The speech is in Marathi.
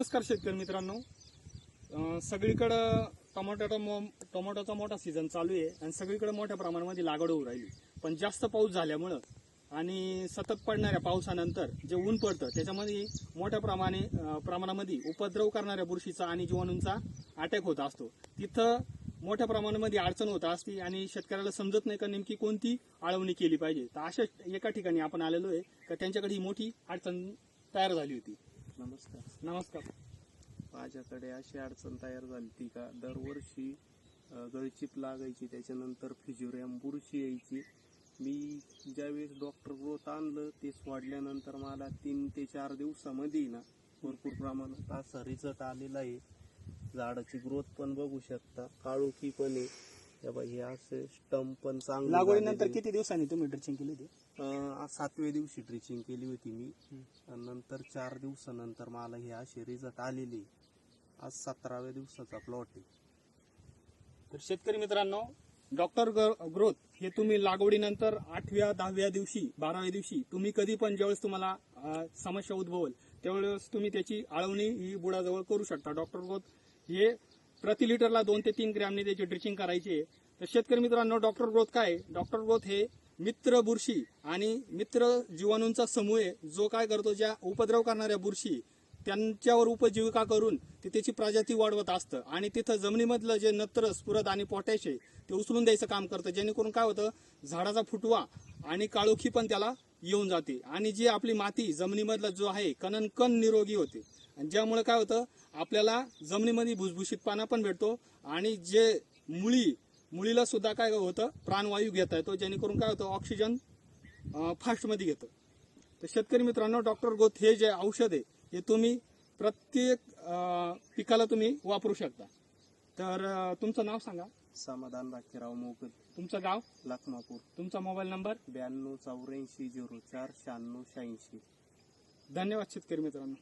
नमस्कार शेतकरी मित्रांनो. सगळीकडं सगळीकडं मो टोमॅटोचा मोठा सीझन चालू आहे आणि सगळीकडे मोठ्या प्रमाणामध्ये लागवड होऊ राहिली. पण जास्त पाऊस झाल्यामुळं आणि सतत पडणाऱ्या पावसानंतर जे ऊन पडतं त्याच्यामध्ये मोठ्या प्रमाणे प्रमाणामध्ये उपद्रव करणाऱ्या बुरशीचा आणि जीवाणूंचा अटॅक होत असतो. तिथं मोठ्या प्रमाणामध्ये अडचण होत असते आणि शेतकऱ्याला समजत नाही का नेमकी कोणती आळवणी केली पाहिजे. तर अशा एका ठिकाणी आपण आलेलो आहे का त्यांच्याकडे ही मोठी अडचण तयार झाली होती. नमस्कार. नमस्कार. माझ्याकडे अशी अडचण तयार झाली ती का? दरवर्षी गळचीप लागायची त्याच्यानंतर फिज्युरियम बुरशी यायची. मी ज्यावेळेस डॉक्टर ग्रोथ आणलं ते सोडल्यानंतर मला तीन ते चार दिवसामध्ये ना भरपूर प्रमाणात असा रिझल्ट आलेला आहे. झाडाची ग्रोथ पण बघू शकता काळोखी पण आहे. त्या बाई हे असे स्टंप पण चांगले लागवडीनंतर झालेले. किती दिवसांनी तुम्ही ड्रिचिंग केली होती अं, आज सातव्या दिवशी ड्रिचिंग केली होती मी. आणि नंतर चार दिवसानंतर मला हे असे रिझल्ट आलेले. आज सतराव्या दिवसाचा प्लॉट आहे. तर शेतकरी मित्रांनो डॉक्टर ग्रोथ हे तुम्ही लागवडीनंतर आठव्या दहाव्या दिवशी बाराव्या दिवशी तुम्ही कधी पण ज्यावेळेस तुम्हाला अं, समस्या उद्भवल त्यावेळेस तुम्ही त्याची आळवणी ही बुडाजवळ करू शकता. डॉक्टर ग्रोथ हे प्रति लिटरला दोन ते तीन ग्रॅमने त्याची ड्रिचिंग करायची तर शेतकरी मित्रांनो डॉक्टर ग्रोथ काय? डॉक्टर ग्रोथ हे मित्र बुरशी आणि मित्र जीवाणूंचा समूह आहे. जो काय करतो ज्या उपद्रव करणाऱ्या बुरशी त्यांच्यावर उपजीविका करून ते त्याची प्रजाती वाढवत असतं. आणि तिथं जमिनीमधलं जे नत्र स्फुरद आणि पोटॅश आहे ते उचलून द्यायचं काम करतं. जेणेकरून काय होतं झाडाचा फुटवा आणि काळोखी पण त्याला येऊन जाते. आणि जी आपली माती जमिनीमधला जो आहे कणन कण निरोगी होते. आणि ज्यामुळे काय होतं आपल्याला जमिनीमध्ये भुसभुशीतपणा पण भेटतो आणि जे मुळी मुळीला सुद्धा काय होतं प्राणवायू घेता येतो जेणेकरून काय होतं ऑक्सिजन फास्टमध्ये घेतं. तर शेतकरी मित्रांनो डॉक्टर गोथ हे जे औषध आहे हे तुम्ही प्रत्येक पिकाला तुम्ही वापरू शकता. तर तुमचं नाव सांगा. समाधान बाकीराव मोगल तुमचं गाव? लखमापूर. तुमचा मोबाईल नंबर? ब्याण्णव चौऱ्याऐंशी झिरो चार शहाण्णव शहाऐंशी. धन्यवाद शेतकरी मित्रांनो.